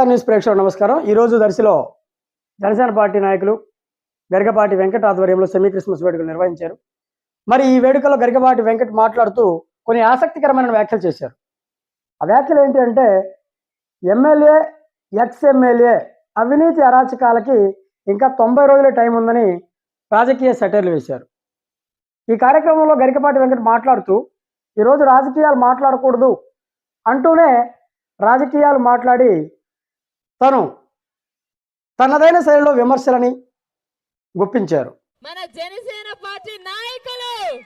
Star news ప్రేక్షకులు నమస్కారం. ఈరోజు దర్శిలో జనసేన పార్టీ నాయకులు గరికపాటి వెంకట్ ఆధ్వర్యంలో సెమీ క్రిస్మస్ వేడుకలు నిర్వహించారు. మరి ఈ వేడుకలో గరికపాటి వెంకట్ మాట్లాడుతూ కొన్ని ఆసక్తికరమైన వ్యాఖ్యలు చేశారు. ఆ వ్యాఖ్యలు ఏంటి అంటే ఎమ్మెల్యే ఎక్స్ ఎమ్మెల్యే అవినీతి అరాచకాలకి ఇంకా తొంభై రోజుల టైం ఉందని రాజకీయ సెటర్లు వేశారు. ఈ కార్యక్రమంలో గరికపాటి వెంకట్ మాట్లాడుతూ ఈరోజు రాజకీయాలు మాట్లాడకూడదు అంటూనే రాజకీయాలు మాట్లాడి తను తనదైన శైలిలో విమర్శలని గుప్పించారు. మన జనసేన పార్టీ నాయకులు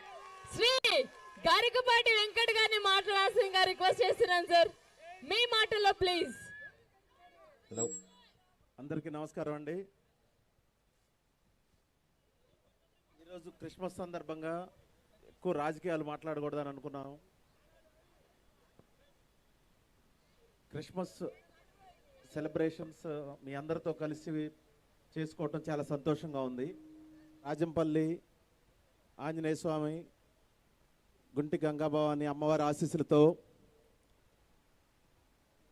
శ్రీ గరికపాటి వెంకట్ గారిని మాట్లాడాల్సిందిగా రిక్వెస్ట్ చేస్తున్నాను సార్. మీ మాటల్లో ప్లీజ్. హలో. అందరికీ నమస్కారం అండి. ఈరోజు క్రిస్మస్ సందర్భంగా ఎక్కువ రాజకీయాలు మాట్లాడకూడదని అనుకున్నాను. క్రిస్మస్ సెలబ్రేషన్స్ uh, మీ అందరితో కలిసి చేసుకోవటం చాలా సంతోషంగా ఉంది. రాజంపల్లి ఆంజనేయ స్వామి గుంటి గంగాభవాని అమ్మవారి ఆశీస్సులతో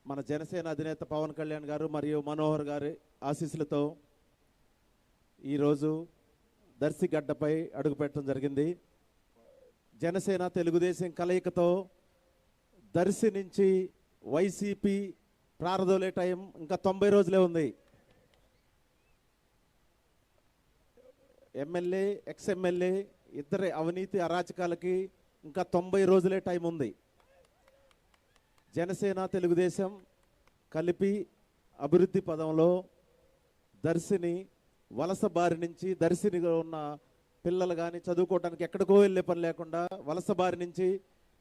మన జనసేన అధినేత పవన్ కళ్యాణ్ గారు మరియు మనోహర్ గారి ఆశీస్సులతో ఈరోజు దర్శి గడ్డపై అడుగుపెట్టడం జరిగింది. జనసేన తెలుగుదేశం కలయికతో దర్శి నుంచి వైసీపీ ప్రారంభలే టైం ఇంకా తొంభై రోజులే ఉంది. ఎమ్మెల్యే ఎక్స్ ఎమ్మెల్యే ఇద్దరి అవినీతి అరాచకాలకి ఇంకా తొంభై రోజులే టైం ఉంది. జనసేన తెలుగుదేశం కలిపి అభివృద్ధి పదంలో దర్శిని వలస బారి నుంచి దర్శినిగా ఉన్న పిల్లలు కానీ చదువుకోవడానికి ఎక్కడికో వెళ్ళే పని లేకుండా వలస బారి నుంచి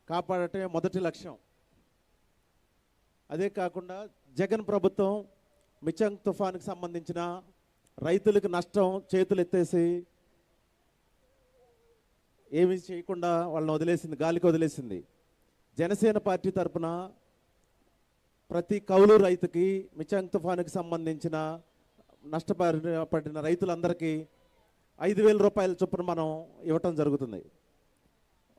కాపాడటమే మొదటి లక్ష్యం. అదే కాకుండా జగన్ ప్రభుత్వం మిచంగ్ తుఫాన్కి సంబంధించిన రైతులకు నష్టం చేతులు ఎత్తేసి ఏమీ చేయకుండా వాళ్ళని వదిలేసింది గాలికి వదిలేసింది. జనసేన పార్టీ తరపున ప్రతి కౌలు రైతుకి మిచంగ్ తుఫానుకి సంబంధించిన నష్టపడిన రైతులందరికీ ఐదు వేల రూపాయల చొప్పున మనం ఇవ్వటం జరుగుతుంది.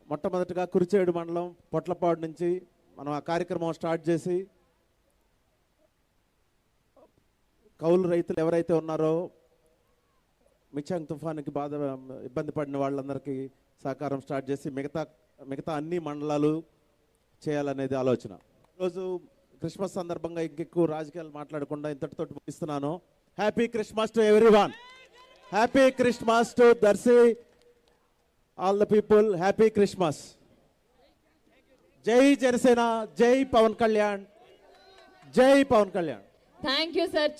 మొట్టమొదటిగా కురిచేడు మండలం పొట్లపాడు నుంచి మనం ఆ కార్యక్రమం స్టార్ట్ చేసి కౌలు రైతులు ఎవరైతే ఉన్నారో మిచాంగ్ తుఫానుకి బాధ ఇబ్బంది పడిన వాళ్ళందరికీ సహకారం స్టార్ట్ చేసి మిగతా మిగతా అన్ని మండలాలు చేయాలనేది ఆలోచన. ఈరోజు క్రిస్మస్ సందర్భంగా ఇంకెక్కువ రాజకీయాలు మాట్లాడకుండా ఇంతటితో ముగిస్తున్నాను. Happy Christmas to everyone happy Christmas to Darsi all the people happy Christmas జై జనసేన జై పవన్ కళ్యాణ్ జై Pawan Kalyan thank you sir